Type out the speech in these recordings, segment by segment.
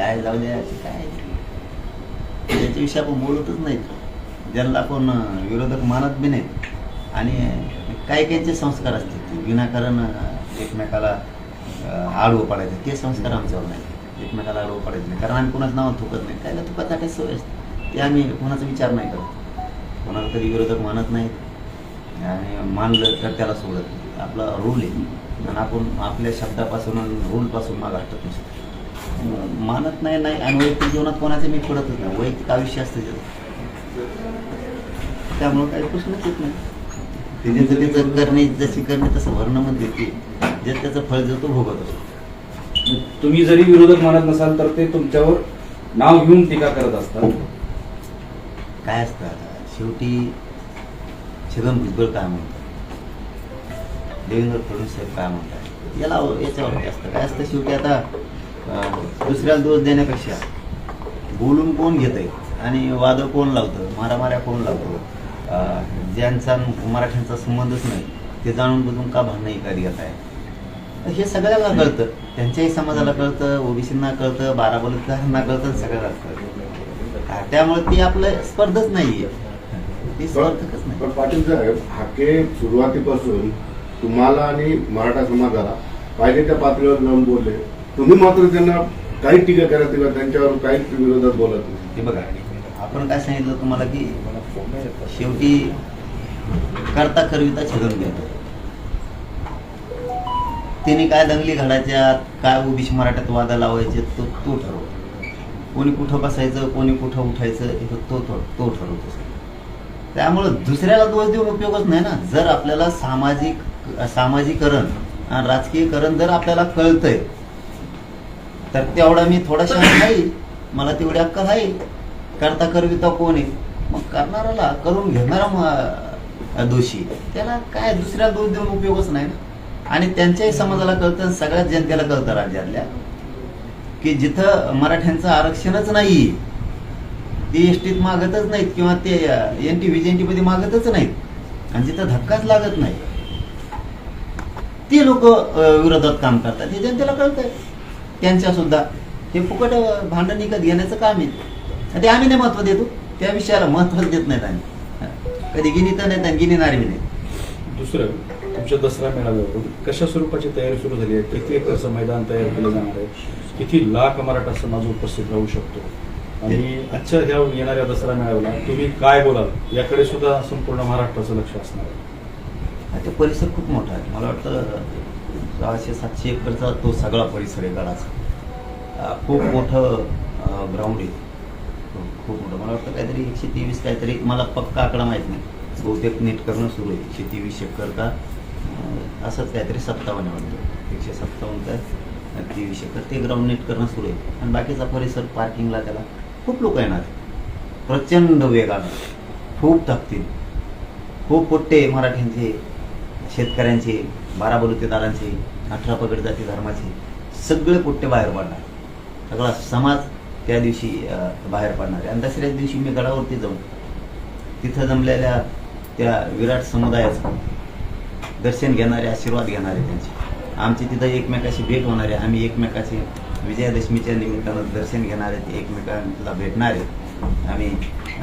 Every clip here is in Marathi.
काय जाऊ द्या काय त्याच्याविषयी आपण बोलतच नाहीत ज्यांना आपण विरोधक मानत बी नाहीत. आणि काही काहींचे संस्कार असतात. विनाकारण एकमेकाला आडवं पडायचं. ते संस्कार आमच्यावर नाही एकमेकाला आडवं पडायचं नाही. कारण आम्ही कोणाचं नाव थुकत नाही. काय थुकत काही सवय असते. ते आम्ही कोणाचा विचार नाही करत. कोणाला तरी विरोधक मानत नाहीत. आणि मानलं तर त्याला सोडत आपला रूल आहे. आणि आपण आपल्या शब्दापासून रूलपासून माग हटत नसतो मानत नाही नाही आणि वैयक्तिक जीवनात कोणाचं मी पडतच नाही. वैयक्तिक आयुष्य असतं त्याचं त्यामुळं काही प्रश्नच येत नाही. ते ज्याचं त्याचं करणे जशी करणे तसं भरणं म्हणते की जे त्याचं फळ जो तो भोगत असतो. तुम्ही जरी विरोधक मानत नसाल तर ते तुमच्यावर नाव घेऊन टीका करत असतात. काय असतं आता? शेवटी छगन भुजबळ काय म्हणतात? देवेंद्र फडणवीस साहेब काय म्हणतात? याला याच्यावरती असतं. काय असतं शेवटी आता? दुसऱ्याला दोष देण्यापेक्षा बोलून कोण घेतंय? आणि वादळ कोण लावतं? मारामाऱ्या कोण लावतो? ज्यांचा मराठ्यांचा संबंधच नाही ते जाणून बुजून का भांडणं एखादी घेत आहे तर हे सगळ्याला कळतं. त्यांच्याही समाजाला कळतं ओबीसींना कळतं बारा बलुतेदारांना कळतं सगळ्याला कळतं. त्यामुळे ती आपलं स्पर्धच नाहीये. ती स्पर्धकच नाही. पण पाटील साहेब हाके सुरुवातीपासून तुम्हाला आणि मराठा समाजाला पाहिजे त्या पातळीवर जाऊन बोलले. तुम्ही मात्र त्यांना काही टीका करत किंवा त्यांच्यावर काही विरोधात बोलत नाही. ते बघा आपण काय सांगितलं तुम्हाला की शेवटी करता करविता छगन घेतो त्यांनी काय दंगली घडायच्या काय ओबीसी मराठ्यात वादा लावायचे तो तो ठरवतो. कोणी कुठं बसायचं कोणी कुठं उठायचं तो तो तो तो ठरवतो. त्यामुळं दुसऱ्याला दोष देऊन उपयोगच नाही ना. जर आपल्याला सामाजिक सामाजिकरण आणि राजकीयकरण जर आपल्याला कळतंय तर तेवढा मी थोडासा नाही मला तेवढी अक्कल आहे करता करविता कोण आहे? मग करणाराला करून घेणारा दोषी. त्याला काय दुसऱ्या दोष देऊन उपयोगच नाही ना. आणि त्यांच्याही समाजाला कळतं आणि सगळ्याच जनतेला कळतं राज्यातल्या. की जिथं मराठ्यांचं आरक्षणच नाही ते एस टीत मागतच नाहीत किंवा ते एन टी व्ही मध्ये मागतच नाहीत. आणि जिथं धक्काच लागत नाही ते लोक विरोधात काम करतात. हे जनतेला कळतंय. त्यांच्या सुद्धा हे फुकट भांडण विकत घेण्याचं काम आहे. आणि ते आम्ही नाही महत्त्व देतो. त्या विषयाला महत्वच देत नाहीत आम्ही. कधी गिनी तर नाहीत आणि गिनीणारे बी नाही दुसरं तुमच्या दसरा मेळाव्यावरून कशा स्वरूपाची तयारी सुरू झाली आहे? किती एकरचं मैदान तयार केलं जाणार आहे? किती लाख मराठा समाज उपस्थित राहू शकतो? आणि आजच्या ह्या येणाऱ्या दसरा मेळाव्याला तुम्ही काय बोलाल? याकडे सुद्धा संपूर्ण महाराष्ट्राचं लक्ष असणार आहे. परिसर खूप मोठा आहे. मला वाटतं सहाशे सातशे एकरचा तो सगळा परिसर आहे गडाचा. खूप मोठं ग्राउंड आहे. खूप- मोठं. मला वाटतं काहीतरी एकशे तेवीस काहीतरी मला पक्का आकडा माहीत नाही. बहुतेक नीट करणं सुरू आहे. एकशे तेवीस एकर का? असंच काहीतरी सत्तावन्न म्हणतो वाटतं. एकशे सत्तावन्न काय? तेवीस एकर. ते ग्राउंड नीट करणं सुरू आहे. आणि बाकीचा परिसर पार्किंगला त्याला खूप लोक येणार प्रचंड वेगानं खूप थकतील. खूप पोट्टे मराठ्यांचे शेतकऱ्यांचे बारा बलुतेदारांचे अठरा पगड जाती धर्माचे सगळे पुट्टे बाहेर पडणार. सगळा समाज त्या दिवशी बाहेर पडणार. आहे आणि दसऱ्याच दिवशी मी गडावरती जाऊन तिथं जमलेल्या त्या विराट समुदायाचं दर्शन घेणारे आशीर्वाद घेणारे त्यांचे. आमची तिथं एकमेकाशी भेट होणार आहे आम्ही एकमेकाचे विजयादशमीच्या निमित्तानं दर्शन घेणार आहेत एकमेकांना भेटणार. आहेत आम्ही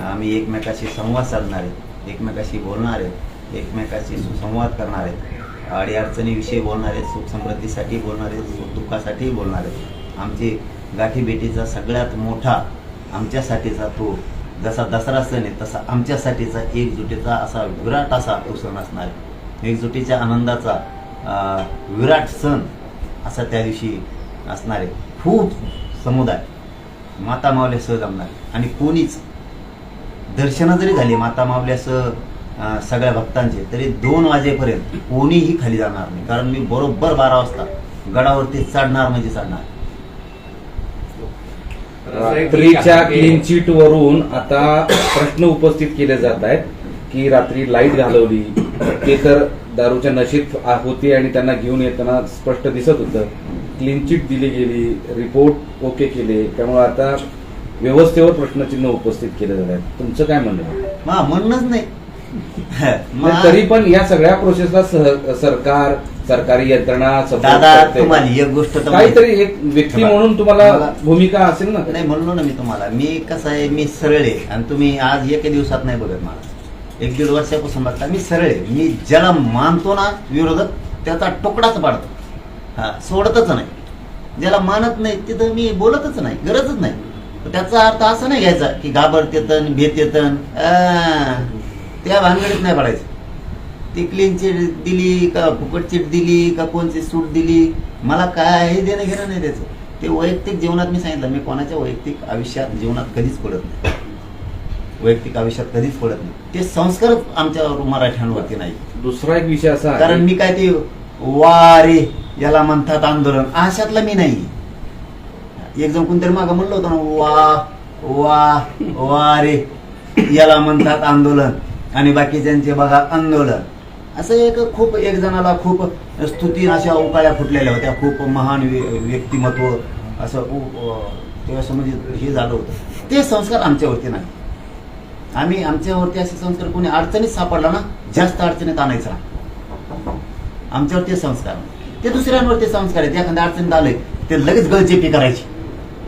आम्ही एकमेकाशी संवाद साधणार आहेत एकमेकाशी बोलणार आहेत एकमेकाशी सुसंवाद करणार. आहेत अडीअडचणीविषयी बोलणार आहेत सुखसमृद्धीसाठी बोलणार आहेत सुखदुःखासाठीही बोलणार. आहेत आमची गाठीभेटीचा सगळ्यात मोठा आमच्यासाठीचा तो जसा दसरा सण आहे तसा आमच्यासाठीचा एकजुटीचा असा विराट असा तो सण असणार आहे. एकजुटीच्या आनंदाचा विराट सण असा त्या दिवशी असणार आहे. खूप समुदाय माता मावल्यासह जमणार आणि कोणीच दर्शनं जरी झाली माता मावल्यासह सगळ्या भक्तांचे तरी दोन वाजेपर्यंत कोणीही खाली जाणार नाही. कारण मी बरोबर बारा वाजता गडावरती चढणार म्हणजे चढणार. रात्रीच्या क्लीन चिट वरून आता प्रश्न उपस्थित केले जात आहेत की रात्री लाइट घालवली ते तर दारूच्या नशेत होते आणि त्यांना घेऊन येताना स्पष्ट दिसत होतं. क्लीन चिट दिली गेली रिपोर्ट ओके केले त्यामुळे आता व्यवस्थेवर प्रश्नचिन्ह उपस्थित केले जात आहेत. तुमचं काय म्हणणं म्हणणंच नाही. तरी पण या सगळ्या प्रोसेसला सरकार सरकारी यंत्रणा दादा. तुम्हाला एक गोष्ट तर काहीतरी एक व्यक्ती म्हणून तुम्हाला भूमिका असेल ना? नाही म्हणलो ना मी तुम्हाला. मी कसं आहे मी सरळ आहे आणि तुम्ही आज एका दिवसात नाही बघत मला. एक दीड वर्षापासून बघता मी सरळ आहे. मी ज्याला मानतो ना विरोधक त्याचा तुकडाच पाडतो. हा सोडतच नाही. ज्याला मानत नाही तिथं मी बोलतच नाही गरजच नाही. त्याचा अर्थ असा नाही घ्यायचा की घाबरत येतन भेट येतन आ, त्या भानगडीत नाही पडायचं. ती क्लीन चिट दिली का फुकट चिट दिली का कोणची सूट दिली? मला काय हे देणं घेणं नाही त्याचं. ते वैयक्तिक जीवनात मी सांगितलं मी कोणाच्या वैयक्तिक आयुष्यात जीवनात कधीच पडत नाही. वैयक्तिक आयुष्यात कधीच पडत नाही. ते संस्कारच आमच्या मराठ्यांवरती नाही. दुसरा एक विषय असा कारण मी काय ते वा रे याला म्हणतात आंदोलन अशातला मी नाही. एक जण कोणतरी मागं म्हणलं होतं ना वा वा वा रे याला म्हणतात आंदोलन. आणि बाकीच्यांचे बघा आंदोलन. असं एक खूप एक जणाला खूप स्तुती अशा उकाळ्या फुटलेल्या होत्या. खूप महान व्य- व्यक्तिमत्व असं उ- अ, म्हणजे हे झालं होतं. ते संस्कार आमच्यावरती नाही. आम्ही आमच्यावरती असे संस्कार कोणी अडचणीत सापडला ना जास्त अडचणीत आणायचा. आमच्यावरती संस्कार. ते दुसऱ्यांवरती संस्कार आहेत. एखाद्या अडचणीत आले ते लगेच गळचेपी करायची.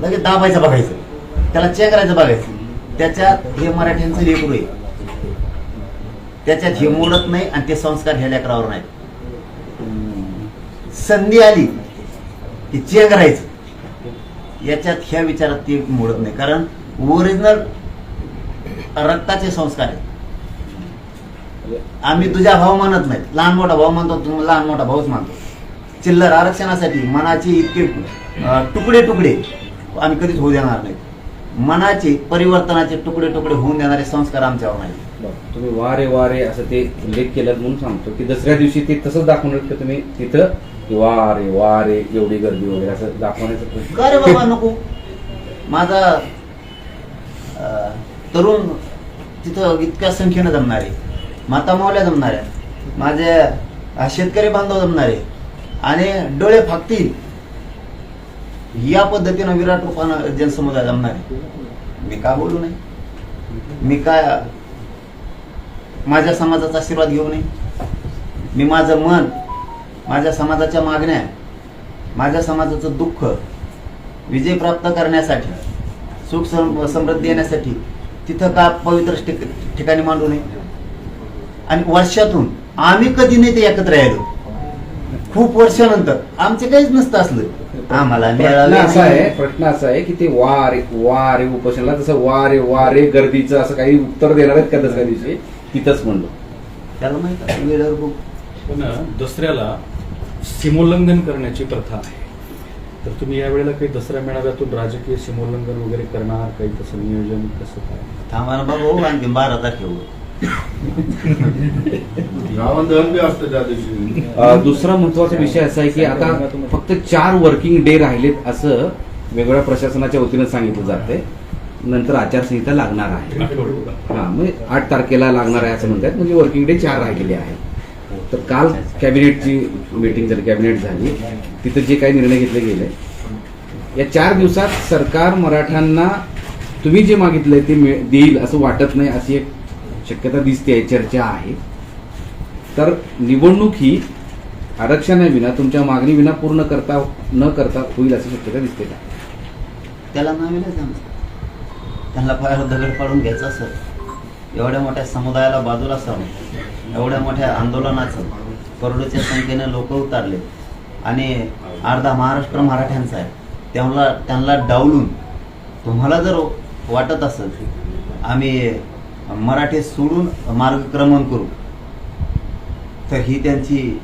लगेच दाबायचं बघायचं. त्याला चेक करायचं बघायचं. त्याच्यात हे मराठ्यांचं लेकरू आहे. त्याच्यात हे मोडत नाही आणि ते संस्कार ह्या लेकरावर नाही संधी आली की चेक करायचं याच्यात ह्या विचारात ते मोडत नाही. कारण ओरिजिनल रक्ताचे संस्कार आहेत. आम्ही तुझ्या भाऊ मानत नाही लहान मोठा भाऊ मानतो तू लहान मोठा भाऊच मानतो चिल्लर आरक्षणासाठी मनाचे इतके तुकडे तुकडे आम्ही कधीच होऊ देणार नाही मनाचे परिवर्तनाचे तुकडे तुकडे होऊन देणारे संस्कार आमच्यावर नाही तुम्ही वारे वारे असं ते उल्लेख केला म्हणून सांगतो की दसऱ्या दिवशी ते तसंच दाखवणार की तुम्ही? तिथं वारे वारे एवढी गर्दी वगैरे असं दाखवण्याचं प्रश्न. बाबा नको? माझा तरुण तिथं इतक्या संख्येनं जमणार आहे. माता मावल्या जमणार आहे. माझे शेतकरी बांधव जमणार आहे. आणि डोळे फाकतील. या पद्धतीनं विराट रूपानं जनसमुदाय जमणार आहे. मी का बोलू नाही मी काय माझ्या समाजाचा आशीर्वाद घेऊ नये. मी माझं मन माझ्या समाजाच्या मागण्या माझ्या समाजाचं दुःख विजय प्राप्त करण्यासाठी सुख सम- समृद्धी येण्यासाठी तिथं का पवित्र ठिक- ठिकाणी मांडू नये? आणि वर्षातून आम्ही कधी नाही ते एकत्र यायलो. खूप वर्षानंतर. आमचे काहीच नसतं असलं. आम्हाला असा आहे. प्रश्न असा आहे की ते वारे वारे उपोषणाला तसं वारे वारे गर्दीचं असं काही उत्तर देणार आहेत का दसऱ्या दिवशी तिथंच म्हणलो. त्याला माहीत आहे, वेळेवर खूप पण दसऱ्याला सीमोल्लंघन करण्याची प्रथा आहे. तर तुम्ही यावेळेला काही दसऱ्या मेळाव्यातून राजकीय सीमोल्लंघन वगैरे करणार काही तसं नियोजन कसं काय? थांबा ना बाबा हो, आणखी बारा तारखेवर रावण दहन बी असतं त्या दिवशी. अं, दुसरा महत्त्वाचा विषय असा आहे की आता फक्त चार वर्किंग डे राहिलेत असं वेगवेगळ्या प्रशासनाच्या वतीनं सांगितलं जातंय. नंतर आचारसंहिता लागणार आहे. हा म्हणजे आठ तारखेला लागणार आहे असं म्हणतात. म्हणजे वर्किंग डे चार राहिलेले आहेत. तर काल कॅबिनेटची मीटिंग झाली कॅबिनेट झाली. तिथं जे काही निर्णय घेतले गेले या चार दिवसात सरकार मराठ्यांना तुम्ही जे मागितलंय ते देईल असं वाटत नाही अशी एक शक्यता दिसते चर्चा आहे. तर निवडणूक ही आरक्षणाविना तुमच्या मागणी विना पूर्ण करता न करता होईल अशी शक्यता दिसते का? त्याला त्यांना पायावर दगड पाडून घ्यायचं असं एवढ्या मोठ्या समुदायाला बाजूला सारून एवढ्या मोठ्या आंदोलनाचं करोडोच्या संख्येने लोक उतारले. आणि अर्धा महाराष्ट्र मराठ्यांचा आहे. त्यांना त्यांना डावलून तुम्हाला जर वाटत असेल आम्ही मराठी सोडून मार्गक्रमण करू तर ही त्यांची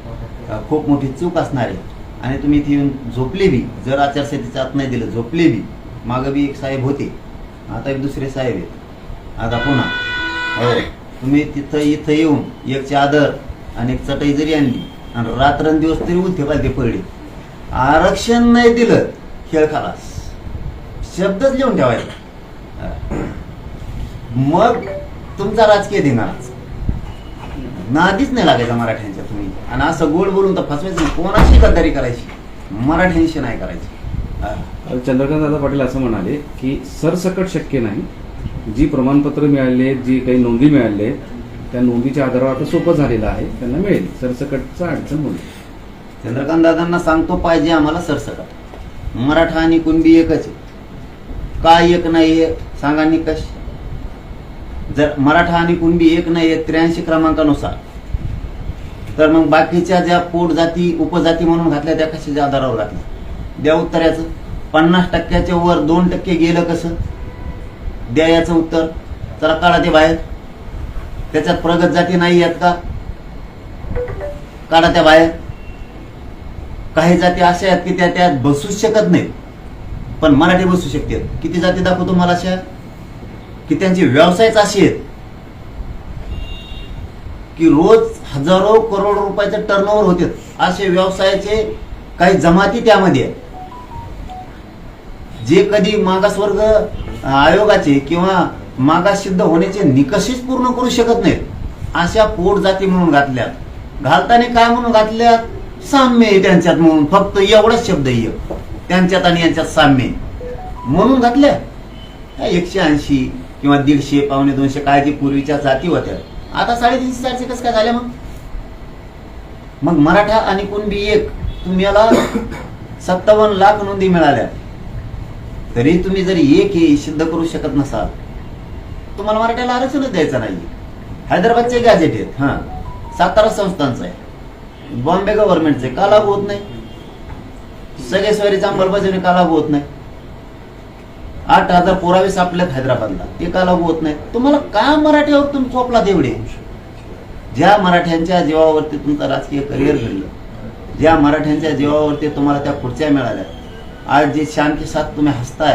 खूप मोठी चूक असणार आहे. आणि तुम्ही इथे येऊन झोपले बी जर आचारसंहितेच्या आत नाही दिलं झोपले बी मागं बी एक साहेब होते. आता एक दुसरे साहेब आहेत. आता पुन्हा. हो. तुम्ही तिथं इथं येऊन एक चादर आणि एक चटई जरी आणली आणि रात्रंदिवस तरी उलथे पालथे पडले. आरक्षण नाही दिलं खेळ खालास. शब्दच लिहून ठेवायचा. मग तुमचा राजकीय देणारच नादीच नाही लागायचा मराठ्यांच्या तुम्ही. आणि असं गोड बोलून तर फसवायचं कोणाशी गद्दारी करायची? मराठ्यांशी नाही करायची. चंद्रकांत दादा पाटील असं म्हणाले की सरसकट शक्य नाही. जी प्रमाणपत्र मिळाले जी काही नोंदी मिळाले त्या नोंदीच्या आधारावर आता सोपं झालेलं आहे. त्यांना मिळेल. सरसकटचा अडचण होईल चंद्रकांत दादांना सांगतो पाहिजे आम्हाला सरसकट. मराठा आणि कुणबी एकच आहे. का एक नाही सांगा निकष. जर मराठा आणि कुणबी एक नाही त्र्याऐंशी क्रमांकानुसार तर मग बाकीच्या ज्या पोट जाती उपजाती म्हणून घातल्या त्या कशाच्या आधारावर घातल्या? द्या उत्तराचं. पन्नास टक्क्याच्या वर दोन टक्के गेलं कसं? द्या याचं उत्तर. चला काढा ते बाहेर. त्याच्यात प्रगत जाती नाही आहेत का? काढा त्या बाहेर. काही जाती अशा आहेत की त्या त्यात बसूच शकत नाहीत. पण मराठी बसू शकते किती जाती दाखवतो मला अशा? की त्यांचे व्यवसायच असे आहेत. की रोज हजारो करोड रुपयाचे टर्नओव्हर होते असे व्यवसायाचे काही जमाती त्यामध्ये आहेत. जे कधी मागासवर्ग आयोगाचे किंवा मागास सिद्ध होण्याचे निकषच पूर्ण करू शकत नाहीत. अशा पोट जाती म्हणून घातल्यात. घालताना काय म्हणून घातल्यात? साम्य आहे त्यांच्यात म्हणून. फक्त एवढाच शब्द आहे. त्यांच्यात आणि यांच्यात साम्य म्हणून घातल्या. काय एकशे ऐंशी किंवा दीडशे पावणे दोनशे काय जे पूर्वीच्या जाती होत्या. आता साडेतीनशे चारशे कसं काय झाल्या मग? मग मराठा आणि कुणबी एक. तुम्हाला सत्तावन्न लाख नोंदी मिळाल्या. तरी तुम्ही जर एक हे सिद्ध करू शकत नसाल तुम्हाला मराठ्याला आरक्षणच द्यायचं नाही हैदराबादचे गॅजेट आहेत हा. सातारा संस्थांचं आहे. बॉम्बे गव्हर्नमेंटचे का लागू होत नाही? सगळे स्वारीचा अंमलबजावणी का लागू होत नाही? आठ हजार पुरावे सापलेत हैदराबादला ते का लागू होत नाही? तुम्हाला का मराठ्यावर तुम्ही चोपला तेवढे? ज्या मराठ्यांच्या जीवावरती तुमचं राजकीय करिअर घडलं ज्या मराठ्यांच्या जीवावरती तुम्हाला त्या खुर्च्या मिळाल्या आज जे शान के साथ तुम्ही हसताय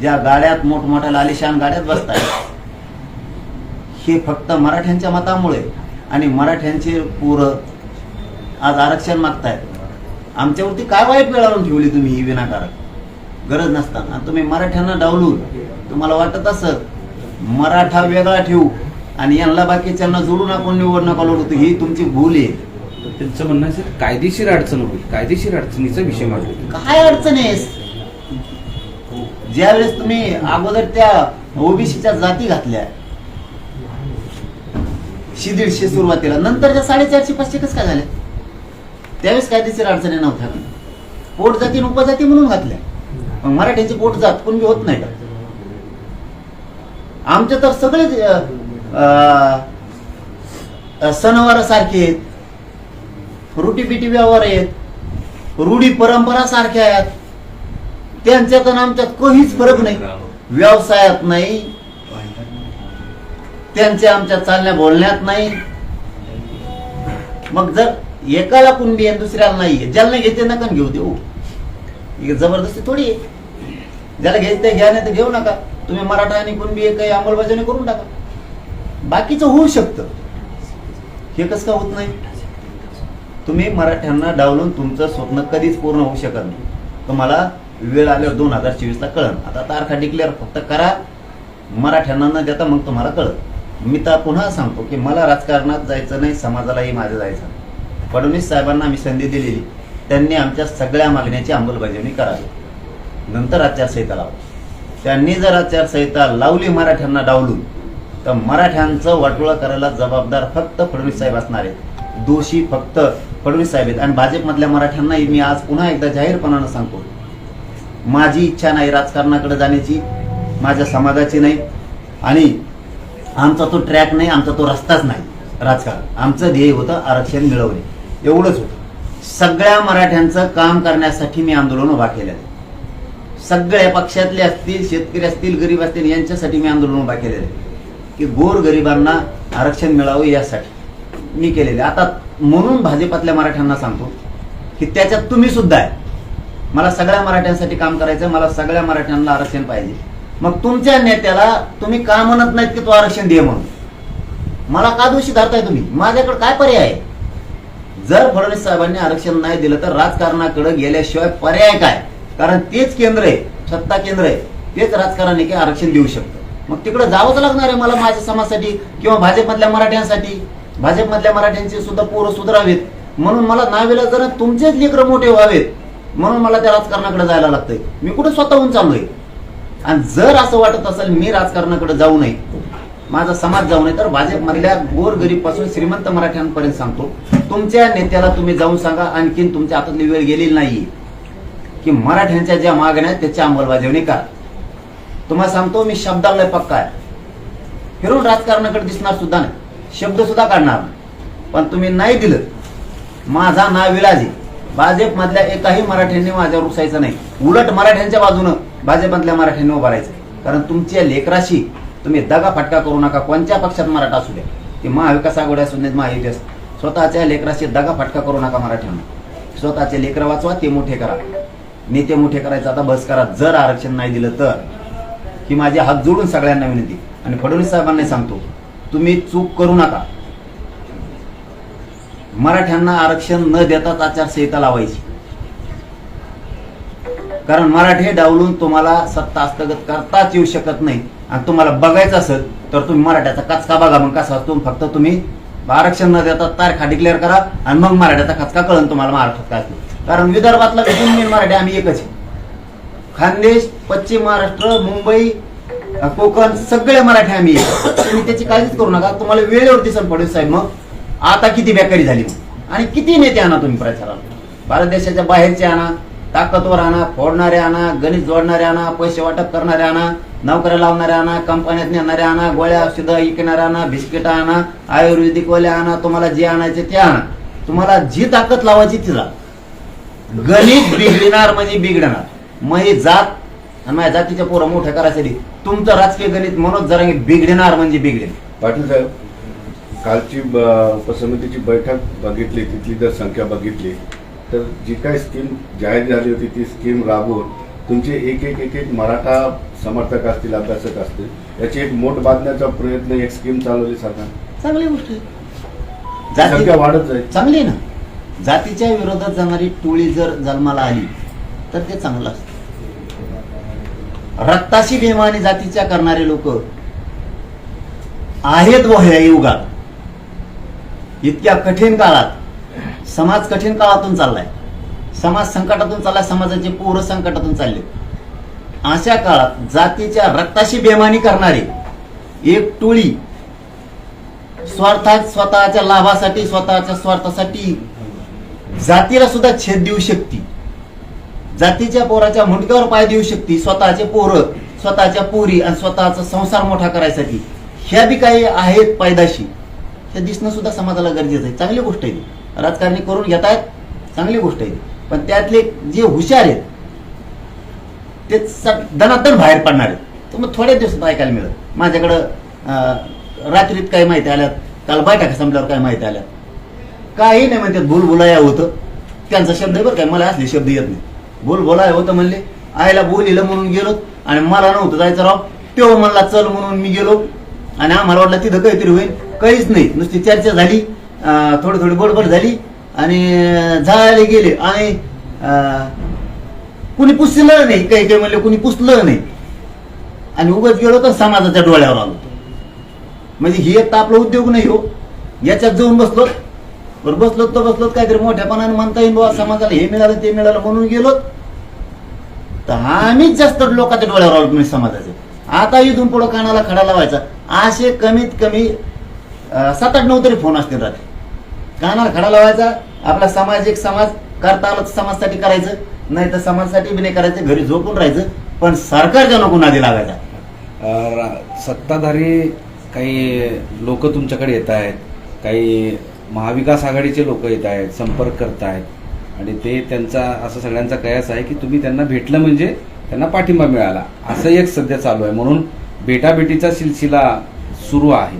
ज्या गाड्यात मोठमोठ्या आलिशान गाड्यात बसताय हे फक्त मराठ्यांच्या मतामुळे आणि मराठ्यांचे पोरं आज आरक्षण मागतायत. आमच्यावरती काय वाईट मिळवून ठेवली तुम्ही ही विनाकारक गरज नसताना. तुम्ही मराठ्यांना डावलून तुम्हाला वाटत असत मराठा वेगळा ठेवू आणि यांना बाकीच्यांना जोडून आपण निवड नका ही तुमची भूल आहे. त्यांचं म्हणणं आहे सर कायदेशीर अडचण होईल. कायदेशीर अडचणीचा विषय मांडला. काय अडचण आहे? ज्यावेळेस तुम्ही अगोदर त्या ओबीसीच्या जाती घातल्या शिदीडशे दीडशे सुरुवातीला नंतरच्या साडेचारशे पाचशे कसं काय झाल्या त्यावेळेस कायदेशीर अडचणी नव्हत्या. पोट जाती उपजाती म्हणून घातल्या. मग मराठ्यांची पोट जात कोणी होत नाही. का तर सगळे सणवार सारखे आहेत. रुटी पिटी व्यवहार आहेत रूढी परंपरा सारख्या आहेत. त्यांच्यात आणि आमच्यात काहीच फरक नाही. व्यवसायात नाही. त्यांच्या आमच्या चालण्या बोलण्यात नाही. मग जर एकाला कुणबी आहे दुसऱ्याला नाही ज्याला नाही घेते नका घेऊ देऊ? जबरदस्ती थोडी आहे. ज्याला घ्यायचं घ्या नाही तर घेऊ नका. तुम्ही मराठा आणि कुणबी एक काही अंमलबजावणी करून टाका. बाकीचं होऊ शकतं. हे कसं का होत नाही? तुम्ही मराठ्यांना डावलून तुमचं स्वप्न कधीच पूर्ण होऊ शकत नाही. तुम्हाला वेळ आल्यावर दोन हजार चोवीसला कळण आता तारखा डिक्लेअर फक्त करा. मराठ्यांना न देता मग तुम्हाला कळत मी तर पुन्हा सांगतो की मला राजकारणात जायचं नाही समाजालाही माझं जायचं फडणवीस साहेबांना आम्ही संधी दिलेली. त्यांनी आमच्या सगळ्या मागण्याची अंमलबजावणी करावी. नंतर आचारसंहिता लावा. त्यांनी जर आचारसंहिता लावली मराठ्यांना डावलून तर मराठ्यांचं वाटोळं करायला जबाबदार फक्त फडणवीस साहेब असणार आहेत. दोषी फक्त फडणवीस साहेब आहेत. आणि भाजपमधल्या मराठ्यांनाही मी आज पुन्हा एकदा जाहीरपणानं सांगतो माझी इच्छा नाही राजकारणाकडे जाण्याची माझ्या समाजाची नाही आणि आमचा तो ट्रॅक नाही आमचा तो रस्ताच नाही राजकारण. आमचं ध्येय होतं आरक्षण मिळवणे. एवढंच होतं. सगळ्या मराठ्यांचं काम करण्यासाठी मी आंदोलन उभा केलं सगळ्या पक्षातले असतील शेतकरी असतील गरीब असतील यांच्यासाठी मी आंदोलन उभा केलेलं आहे. की गोर गरिबांना आरक्षण मिळावं यासाठी मी केलेले आता म्हणून भाजपातल्या मराठ्यांना सांगतो की त्याच्यात तुम्ही सुद्धा आहे. मला सगळ्या मराठ्यांसाठी काम करायचं मला सगळ्या मराठ्यांना आरक्षण पाहिजे. मग तुमच्या नेत्याला तुम्ही का म्हणत नाहीत की तो आरक्षण दे म्हणून? मला का दोषी धरताय तुम्ही? माझ्याकडे काय पर्याय आहे? जर फडणवीस साहेबांनी आरक्षण नाही दिलं तर राजकारणाकडे गेल्याशिवाय पर्याय काय? कारण तेच केंद्र आहे सत्ता केंद्र आहे. तेच राजकारणाने की आरक्षण देऊ शकतं? मग तिकडे जावंच लागणार आहे मला माझ्या समाजासाठी किंवा भाजपमधल्या मराठ्यांसाठी. भाजपमधल्या मराठ्यांचे सुद्धा पोरं सुधारावेत. म्हणून मला नावेला जरा तुमचेच लेकरं मोठे व्हावेत. म्हणून मला त्या राजकारणाकडे जायला लागतंय. मी कुठे स्वतःहून चाललोय? आणि जर असं वाटत असेल मी राजकारणाकडे जाऊ नये माझा समाज जाऊ नये तर भाजपमधल्या गोरगरीबपासून श्रीमंत मराठ्यांपर्यंत सांगतो तुमच्या नेत्याला तुम्ही जाऊन सांगा आणखीन तुमच्या हातातली वेळ गेलेली नाहीये. की मराठ्यांच्या ज्या मागण्या आहेत त्याची अंमलबजावणी करा. तुम्हाला सांगतो मी शब्दाला पक्का. आहे फिरून राजकारणाकडे दिसणार सुद्धा नाही. शब्द सुद्धा काढणार पण तुम्ही नाही दिलं माझा नाव विलाजी. भाजपमधल्या एकाही मराठ्यांनी माझ्यावर उसायचं नाही. उलट मराठ्यांच्या बाजूनं भाजपमधल्या मराठ्यांनी उभारायचं कारण तुमच्या लेकराशी तुम्ही दगा फटका करू नका. कोणत्या पक्षात मराठा असू द्या. की महाविकास आघाडी असू देत महायुती स्वतःच्या लेकराशी दगा फटका करू नका मराठ्यांना. स्वतःचे लेकर वाचवा ते मोठे करा. नेते मोठे करायचं आता बस करा. जर आरक्षण नाही दिलं तर. ही माझी हात जोडून सगळ्यांना विनंती. आणि फडणवीस साहेबांना सांगतो तुम्ही चूक करू नका. मराठ्यांना आरक्षण न देताच आचारसंहिता लावायची. कारण मराठी डावलून तुम्हाला सत्ता हस्तगत करताच येऊ शकत नाही. आणि तुम्हाला बघायचं असेल तर तुम्ही मराठ्याचा कचका बघा मग कसा असतो. फक्त तुम्ही आरक्षण न देता तारखा डिक्लेअर करा आणि मग मराठ्याचा कचका कळन तुम्हाला महाराष्ट्रात काय कारण विदर्भातला दोन मराठी आम्ही एकच आहे. खानदेश पश्चिम महाराष्ट्र मुंबई कोकण सगळे मराठी आम्ही तुम्ही त्याची काळजीच करू नका. तुम्हाला वेळेवर दिसन पडेल साहेब मग. आता किती बेकारी झाली मग. आणि किती नेते आणा तुम्ही प्रचाराला? भारत देशाच्या बाहेरचे आणा ताकदवर आणा फोडणारे आणा गणित जोडणारे आणा पैसे वाटप करणारे आणा नोकऱ्या लावणारे आणा कंपन्यात नेणारे आणा गोळ्या औषधं विकणारे आणा बिस्किट आणा आयुर्वेदिक वाले आणा तुम्हाला जे आणायचे ते आणा. तुम्हाला जी ताकद लावायची तिला गणित बिघडणार म्हणजे बिघडणार. मग जात आणि माझ्या जातीच्या पोरं मोठ्या करायसाठी तुमचं राजकीय गणित मनोज जरांगे बिघडणार म्हणजे बिघडेल. पाटील साहेब कालची ब- उपसमितीची बैठक बघितली तिथली जर संख्या बघितली तर जी काही स्कीम जाहीर झाली होती ती स्कीम राबवून तुमचे एक एक एक एक मराठा समर्थक असतील अभ्यासक असतील याची एक मोठ बांधण्याचा प्रयत्न एक स्कीम चालवली सरकार. चांगली गोष्ट आहे. संख्या वाढत जाईल. चांगली आहे ना? जातीच्या विरोधात जाणारी टोळी जर जन्माला आली तर ते चांगलं असतं. रक्ताशी बेमानी जातीच्या करणारे लोक आहेत व ह्या युगात. इतक्या कठीण काळात समाज कठीण काळातून चाललाय. समाज संकटातून चाललाय समाजाचे पूर संकटातून चालले. अशा काळात जातीच्या रक्ताशी बेमानी करणारी एक टोळी स्वार्थात स्वतःच्या लाभासाठी स्वतःच्या स्वार्थासाठी जातीला सुद्धा छेद देऊ शकते. जातीच्या पोराच्या मुंडक्यावर पाय देऊ शकते स्वतःचे पोरं स्वतःच्या पोरी आणि स्वतःचा संसार मोठा करायसाठी. ह्या बी काही आहेत पायदाशी हे दिसणं सुद्धा समाजाला गरजेचं आहे. चांगली गोष्ट आहे राजकारणी करून घेत आहेत चांगली गोष्ट आहे पण त्यातले जे हुशार आहेत ते दनातन बाहेर पडणार आहेत. तर मग थोड्या दिवसात ऐकायला मिळत माझ्याकडं अं, रात्रीत काही माहिती आल्यात काल बैठका संपल्यावर काय माहिती आल्यात. काही नाही म्हणतात भूल होतं. त्यांचा शब्द आहे बरं काय मला असले शब्द येत नाही बोल बोलाय होतं म्हणले. आईला बोलिलं म्हणून गेलो आणि मला नव्हतं जायचं राव. तेव्हा म्हणला चल म्हणून मी गेलो. आणि आम्हाला वाटलं तिथं काहीतरी होईल. काहीच नाही. नुसती चर्चा झाली. अं, थोडी थोडी बडबड झाली. आणि अं, झाले गेले. आणि अं, कुणी पुसलं नाही. काही काही म्हणले कुणी पुसलं नाही. आणि उगत गेलो तर समाजाच्या डोळ्यावर आलो. म्हणजे हे एक तर आपला उद्योग नाही हो. याच्यात जाऊन बसलो. बरं बसलो तर बसलो काहीतरी मोठ्यापणाने म्हणता येईल बुवा समाजाला हे मिळालं ते मिळालं म्हणून गेलो तर आम्हीच जास्त लोकांच्या डोळ्यावर आलो म्हणजे समाजाचे. आता इथून पुढं कानाला खडा लावायचा. असे कमीत कमी सात आठ नऊ तरी फोन असतील राहते कानाला खडा लावायचा आपला सामाजिक समाज करता आलं तर समाजासाठी करायचं नाही तर समाजासाठी बी नाही करायचं घरी झोपून राहायचं पण सरकारच्या नको नादी लागायचा. सत्ताधारी काही लोक तुमच्याकडे येत आहेत काही महाविकास आघाडीचे लोक येत आहेत संपर्क करत आहेत आणि ते त्यांचा असं सगळ्यांचा कयास आहे की तुम्ही त्यांना भेटलं म्हणजे त्यांना पाठिंबा मिळाला. असं एक सध्या चालू आहे. म्हणून भेटाभेटीचा सिलसिला सुरू आहे.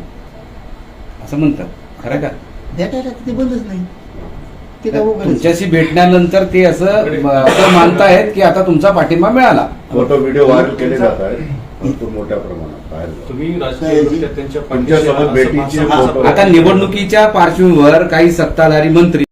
असं म्हणतात. खरं का? भेटायला ते बंदच नाही. ते काय उघडच. तुमच्याशी भेटल्यानंतर ते असं असं मानतायत की आता तुमचा पाठिंबा मिळाला. फोटो व्हिडिओ व्हायरल केले जात आहेत. भरपूर मोठ्या प्रमाणात. आता निवडणुकीच्या पार्श्वभूमीवर काही सत्ताधारी मंत्री